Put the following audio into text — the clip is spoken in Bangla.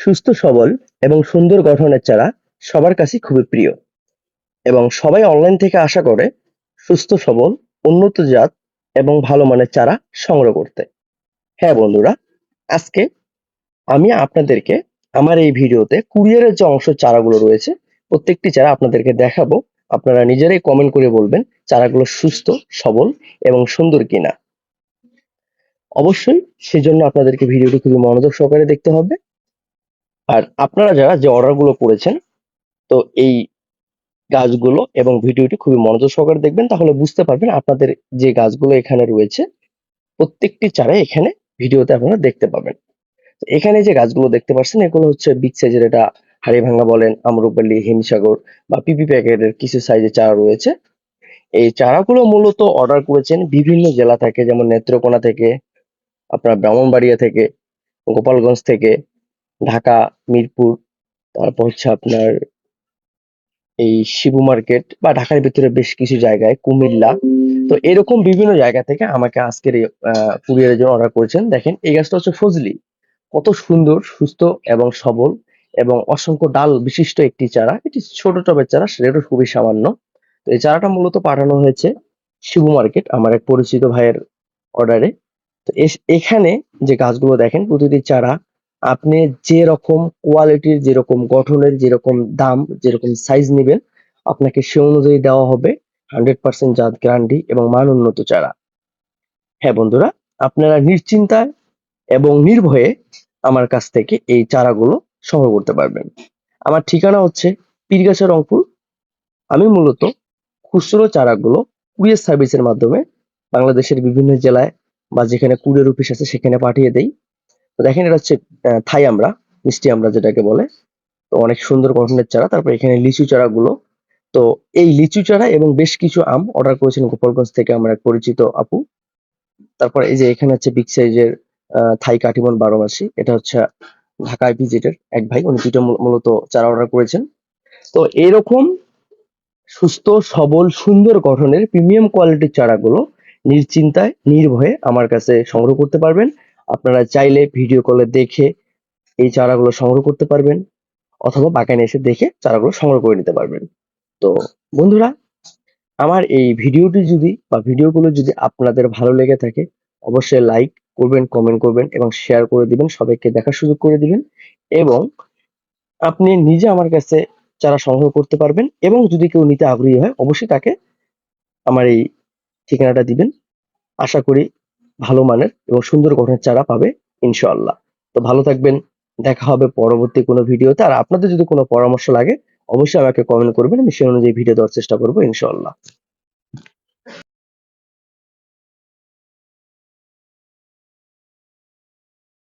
সুস্থ, সবল এবং সুন্দর গঠনের চারা সবার কাছেই খুবই প্রিয়। এবং সবাই অনলাইন থেকে আশা করে সুস্থ, সবল, উন্নত জাত এবং ভালো মানের চারা সংগ্রহ করতে। হ্যাঁ বন্ধুরা, আজকে আমি আপনাদেরকে আমার এই ভিডিওতে কুরিয়ারের যে অংশ চারাগুলো রয়েছে, প্রত্যেকটি চারা আপনাদেরকে দেখাবো। আপনারা নিজেরাই কমেন্ট করে বলবেন চারাগুলো সুস্থ, সবল এবং সুন্দর কিনা। অবশ্যই সেজন্য আপনাদেরকে ভিডিওটি খুবই মনোযোগ সহকারে দেখতে হবে। আর আপনারা যারা যে অর্ডারগুলো করেছেন, তো এই গাছগুলো এবং ভিডিওটি খুবই মনোযোগ সহকারে দেখবেন, তাহলে বুঝতে পারবেন আপনাদের যে গাছগুলো এখানে রয়েছে, প্রত্যেকটি চারা এখানে ভিডিওতে আপনারা দেখতে পাবেন। এখানে যে গাছগুলো দেখতে পাচ্ছেন, এগুলো হচ্ছে বিগ সাইজের এটা হাড়ি ভাঙ্গা বলেন, আমরুপালি, হিমসাগর বা পিপি প্যাকেটের কিছু সাইজের চারা রয়েছে। এই চারাগুলো মূলত অর্ডার করেছেন বিভিন্ন জেলা থেকে, যেমন নেত্রকোনা থেকে, আপনার ব্রাহ্মণবাড়িয়া থেকে, গোপালগঞ্জ থেকে ঢাকা, মিরপুর, তারপর হচ্ছে আপনার এই শিবু মার্কেট বা ঢাকার ভিতরে বেশ কিছু জায়গায়, কুমিল্লা। তো এরকম বিভিন্ন জায়গা থেকে আমাকে আজকের এই কুরিয়ারের জন্য অর্ডার করেছেন। দেখেন, এই গাছটা হচ্ছে ফজলি। কত সুন্দর, সুস্থ এবং সবল এবং অসংখ্য ডাল বিশিষ্ট একটি চারা। এটি ছোট টবের চারা, সেটাও খুবই সামান্য। তো এই চারাটা মূলত পাঠানো হয়েছে শিবু মার্কেট, আমার এক পরিচিত ভাইয়ের অর্ডারে। তো এখানে যে গাছগুলো দেখেন, প্রতিটি চারা আপনি যে রকম কোয়ালিটির যেরকম গঠনের, যেরকম দাম, যেরকম সাইজ নেবেন, আপনাকে সে অনুযায়ী দেওয়া হবে হান্ড্রেড পার্সেন্ট জাত গ্যারান্টি এবং মান উন্নত চারা। হ্যাঁ বন্ধুরা, আপনারা নিশ্চিন্তায় এবং নির্ভয়ে আমার কাছ থেকে এই চারাগুলো সংগ্রহ করতে পারবেন। আমার ঠিকানা হচ্ছে পীরগাছা রংপুর। আমি মূলত খুচরো চারাগুলো কুরিয়ার সার্ভিসের মাধ্যমে বাংলাদেশের বিভিন্ন জেলায় বা যেখানে কুরিয়ার অফিস আছে সেখানে পাঠিয়ে দেই। তো দেখেন এটা হচ্ছে থাই আমরা, মিষ্টি আমরা যেটাকে বলে। তো অনেক সুন্দর গঠনের চারা। তারপর এখানে লিচু চারাগুলো। তো এই লিচু চারা এবং বেশ কিছু আম অর্ডার করেছেন গোপালগঞ্জ থেকে আমার এক পরিচিত আপু। তারপর এই যে এখানে হচ্ছে বিগ সাইজের থাই কাটিমন বারো মাসি। এটা হচ্ছে ঢাকায় ভিজিটের এক ভাই। উনি দুটো মূল- মূলত চারা অর্ডার করেছেন। তো এরকম সুস্থ, সবল, সুন্দর গঠনের প্রিমিয়াম কোয়ালিটির চারাগুলো নিশ্চিন্তায়, নির্ভয়ে আমার কাছে সংগ্রহ করতে পারবেন। আপনারা চাইলে ভিডিও কলে দেখে এই চারাগুলো সংগ্রহ করতে পারবেন, অথবা বাগানে এসে দেখে চারাগুলো সংগ্রহ করে নিতে পারবেন। তো বন্ধুরা, আমার এই ভিডিওটি যদি বা ভিডিওগুলো যদি আপনাদের ভালো লেগে থাকে, অবশ্যই লাইক করবেন কমেন্ট করবেন এবং শেয়ার করে দিবেন, সবাইকে দেখার সুযোগ করে দিবেন এবং আপনি নিজে আমার কাছে চারা সংগ্রহ করতে পারবেন এবং যদি কেউ নিতে আগ্রহী হয়, অবশ্যই তাকে আমার এই ঠিকানাটা দিবেন। আশা করি ভালো মানের এবং সুন্দর গঠনের চারা পাবে ইনশাল্লাহ তো ভালো থাকবেন, দেখা হবে পরবর্তী কোনো ভিডিওতে। আর আপনাদের যদি কোনো পরামর্শ লাগে, অবশ্যই আমাকে কমেন্ট করবেন, আমি সেই অনুযায়ী ভিডিও দেওয়ার চেষ্টা করব, ইনশাআল্লাহ।